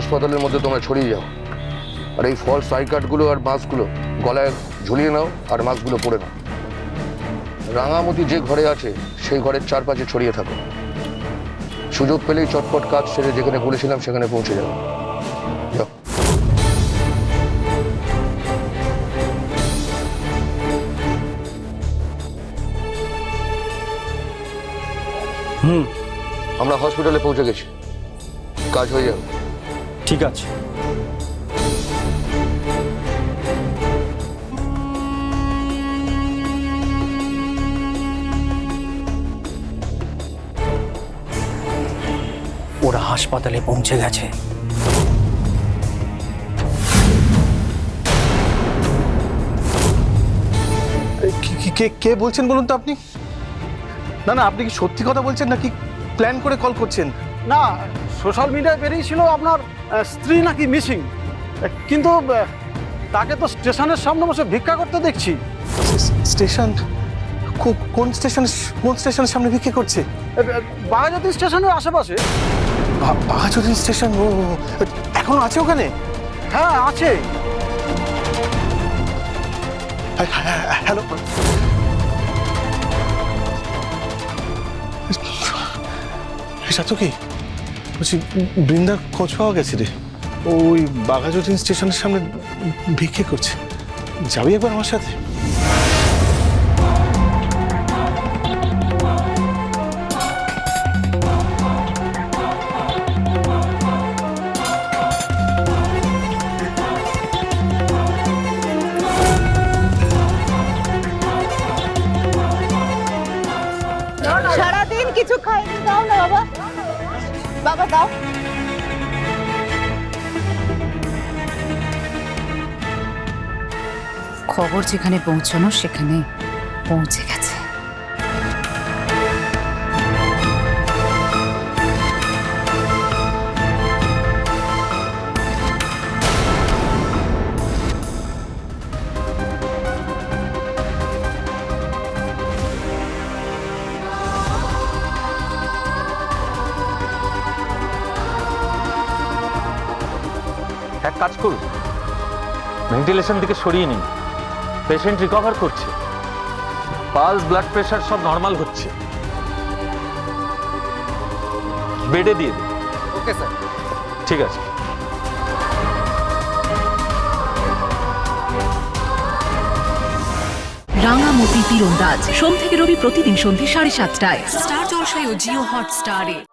হাসপাতালের মধ্যে তোমরা ছড়িয়ে যাও। আর এই ফলস আই কার্ডগুলো আর মাস্কগুলো গলায় ঝুলিয়ে নাও আর মাস্কগুলো পরে নাও। রাঙামতি যে ঘরে আছে সেই ঘরের চারপাশে ছড়িয়ে থাকো। সুযোগ পেলেই চটপট কাজ সেরে যেখানে বলেছিলাম সেখানে পৌঁছে যাও। যাও। হুম। আমরা হসপিটালে পৌঁছে গেছি। কাজ হয়ে যাবে। ঠিক আছে। ওরা হাসপাতালে পৌঁছে গেছে। কে কে বলছেন বলুন তো আপনি? না না, আপনি কি সত্যি কথা বলছেন নাকি প্ল্যান করে কল করছেন? না সোশ্যাল মিডিয়ায় বেরিয়েছিল আপনার স্ত্রী নাকি মিসিং কিন্তু তাকে তো স্টেশনের সামনে বসে ভিক্ষা করতে দেখছি। স্টেশন? কো- কোন স্টেশন কোন স্টেশনের সামনে বিক্রি করছে? বাঘাজাতি স্টেশনের আশেপাশে। বাঘাযতীন স্টেশন? ও এখনও আছে ওখানে? হ্যাঁ আছে। হ্যাঁ, হ্যাঁ, হ্যালো? সাথে কি? বলছি বৃন্দার খোঁজ পাওয়া গেছে রে। ওই বাঘাযতীন স্টেশনের সামনে ভিক্ষে করছে। যাবি একবার আমার সাথে? সারাদিন কিছু খাইনি দাও বাবা দাও। খবর যেখানে পৌঁছানো সেখানে পৌঁছে গেছে। এক কাজ করুন। ভেন্টিলেশন থেকে সরিয়ে নিন। পেশেন্ট রিকভার করছে। পালস ব্লাড প্রেশার সব নর্মাল হচ্ছে। বেডে দিয়ে দিন। ওকে স্যার ঠিক আছে। রাঙামতি তীরন্দাজ। সোম থেকে রবি প্রতিদিন সন্ধ্যে সাড়ে সাতটায়। স্টার জলসায় ও জিও হটস্টারে।